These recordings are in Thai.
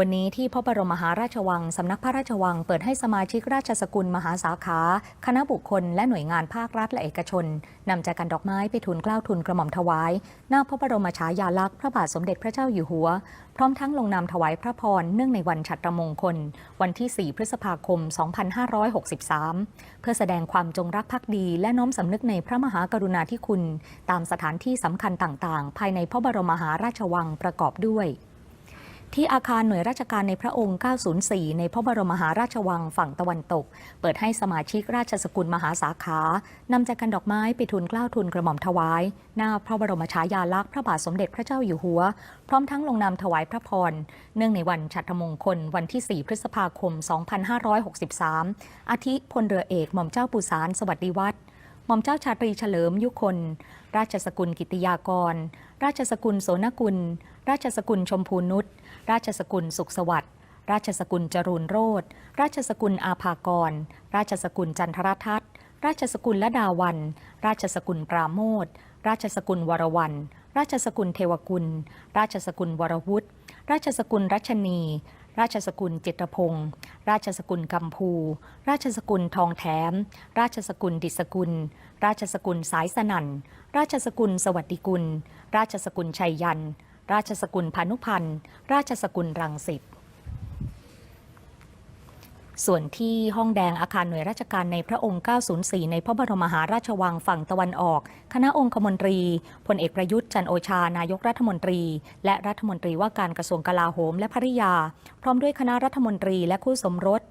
วันนี้ที่พระบรมมหาราชวัง สำนักพระราชวัง เปิดให้สมาชิกราชสกุลมหาสาขา คณะบุคคล และหน่วยงานภาครัฐและเอกชนนำจากกันดอกไม้ไปทูลเกล้าทูลกระหม่อมถวาย หน้าพระบรมฉายาลักษณ์พระบาทสมเด็จพระเจ้าอยู่หัว พร้อมทั้งลงนามถวายพระพรเนื่องในวันฉัตรมงคล วันที่ 4 พฤษภาคม 2563 เพื่อแสดงความจงรักภักดี และน้อมสำนึกในพระมหากรุณาธิคุณ ตามสถานที่สำคัญต่าง ๆ ภายในพระบรมมหาราชวังประกอบด้วย ที่อาคารหน่วยราชการในพระองค์ 904 ในพระบรมมหาราชวังฝั่งตะวันตก เปิดให้สมาชิกราชสกุลมหาสาขานำแจกันดอกไม้ไปทูลกล้าวทูลกระหม่อมถวาย หน้าพระบรมฉายาลักษณ์พระบาทสมเด็จพระเจ้าอยู่หัว พร้อมทั้งลงนามถวายพระพร เนื่องในวันฉัตรมงคลวันที่ 4 พฤษภาคม 2563 อาทิพลเรือเอกหม่อมเจ้าปุสารสวัสดิวัฒน์หม่อมเจ้าชาตรีเฉลิมยุคน ราชสกุลกิติยากร ราชสกุลโสนกุล ราชสกุลชมพูนุชราชสกุลสุขสวัสดิ์ราชสกุลจรูนโรธราชสกุลอาภากร ราชสกุลจันทรทัศน์ราชสกุลละดาวัน ราชสกุลปราโมทราชสกุลวรวัน ราชสกุลเทวกุล ราชสกุลวรวุฒิ ราชสกุลรัชนี ราชสกุลจิตรพงศ์ราชสกุลกัมพู ราชสกุลทองแถม ราชสกุลดิษกุล ราชสกุลสายสนั่น ราชสกุลสวัสดิกุล ราชสกุลชัยยัน ราชสกุลพานุพันธ์ ราชสกุลรังสิต ส่วนที่ห้องแดงอาคารหน่วยราชการในพระองค์ 904 ในพระบรมมหาราชวังฝั่งตะวันออก คณะองคมนตรี พลเอกประยุทธ์จันโอชา นายกรัฐมนตรี และรัฐมนตรีว่าการกระทรวงกลาโหมและภริยา พร้อมด้วยคณะรัฐมนตรีและคู่สมรส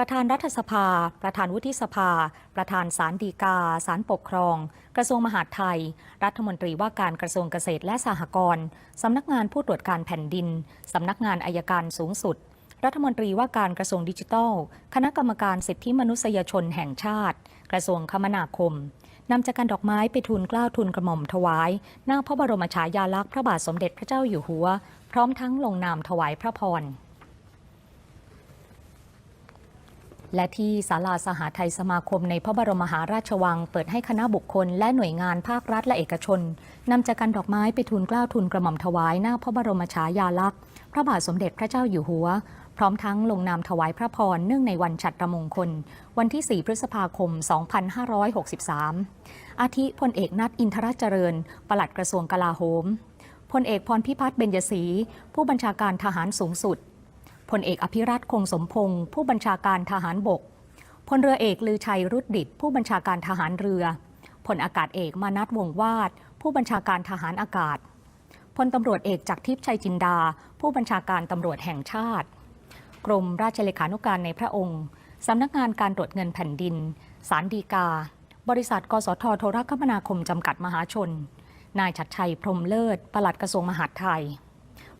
ประธานรัฐสภา ประธานวุฒิสภา ประธานศาลฎีกาศาลปกครอง กระทรวงมหาดไทย รัฐมนตรีว่าการกระทรวงเกษตรและสหกรณ์สำนักงานผู้ตรวจการแผ่นดิน สำนักงานอายการสูงสุด รัฐมนตรีว่าการกระทรวงดิจิทัล คณะกรรมการสิทธิมนุษยชนแห่งชาติ กระทรวงคมนาคมนำจากการดอกไม้ไปทูลเกล้าทูลกระหม่อมถวาย หน้าพระบรมฉายาลักษณ์พระบาทสมเด็จพระเจ้าอยู่หัว พร้อมทั้งลงนามถวายพระพร และที่ศาลาสหไทยสมาคมในพระบรมมหาราชวัง เปิดให้คณะบุคคล และหน่วยงานภาครัฐและเอกชนนำจากกันดอกไม้ไปทูลเกล้าทูลกระหม่อมถวายหน้าพระบรมฉายาลักษณ์ พระบาทสมเด็จพระเจ้าอยู่หัว พร้อมทั้งลงนามถวายพระพรเนื่องในวันฉัตรมงคล วันที่ 4 พฤษภาคม 2563 อาทิพลเอกนัทอินทรเจริญ ปลัดกระทรวงกลาโหมพลเอกพรพิพัฒน์เบญยศรีผู้บัญชาการทหารสูงสุด พลเอกอภิรัตคงสมพงศ์ผู้บัญชาการทหารบก พลเรือเอกลือชัยรุดดิตผู้บัญชาการทหารเรือ พลอากาศเอกมานัทวงวาด ผู้บัญชาการทหารอากาศ พลตำรวจเอกจักรทิพย์ชัยจินดา ผู้บัญชาการตำรวจแห่งชาติ กรมราชเลขานุการในพระองค์สำนักงานการตรวจเงินแผ่นดิน สารดีกา บริษัท กสทโทรคมนาคมจำกัดมหาชน นายชัดชัยพรมเลิศ ปลัดกระทรวงมหาดไทย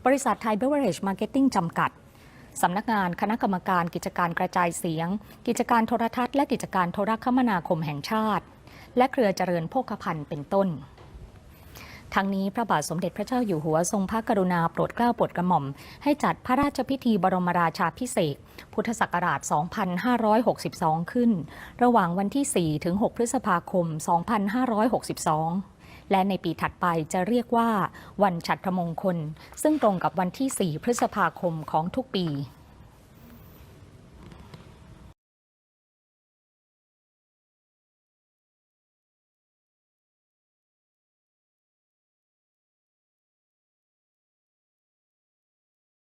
บริษัทไทยเบเวอร์เรจมาร์เก็ตติ้งจำกัด สำนักงานคณะกรรมการกิจการกระจายเสียง กิจการโทรทัศน์และกิจการโทรคมนาคมแห่งชาติ และเครือเจริญโภคภัณฑ์เป็นต้นทั้งนี้พระบาทสมเด็จพระเจ้าอยู่หัวทรงพระกรุณาโปรดเกล้าโปรดกระหม่อม ให้จัดพระราชพิธีบรมราชาพิเศษพุทธศักราช 2562 ขึ้น ระหว่างวันที่ 4 ถึง 6 พฤษภาคม 2562 และในปีถัดไปจะเรียกว่า วันฉัตรมงคล ซึ่งตรงกับวันที่ 4 พฤษภาคมของทุกปี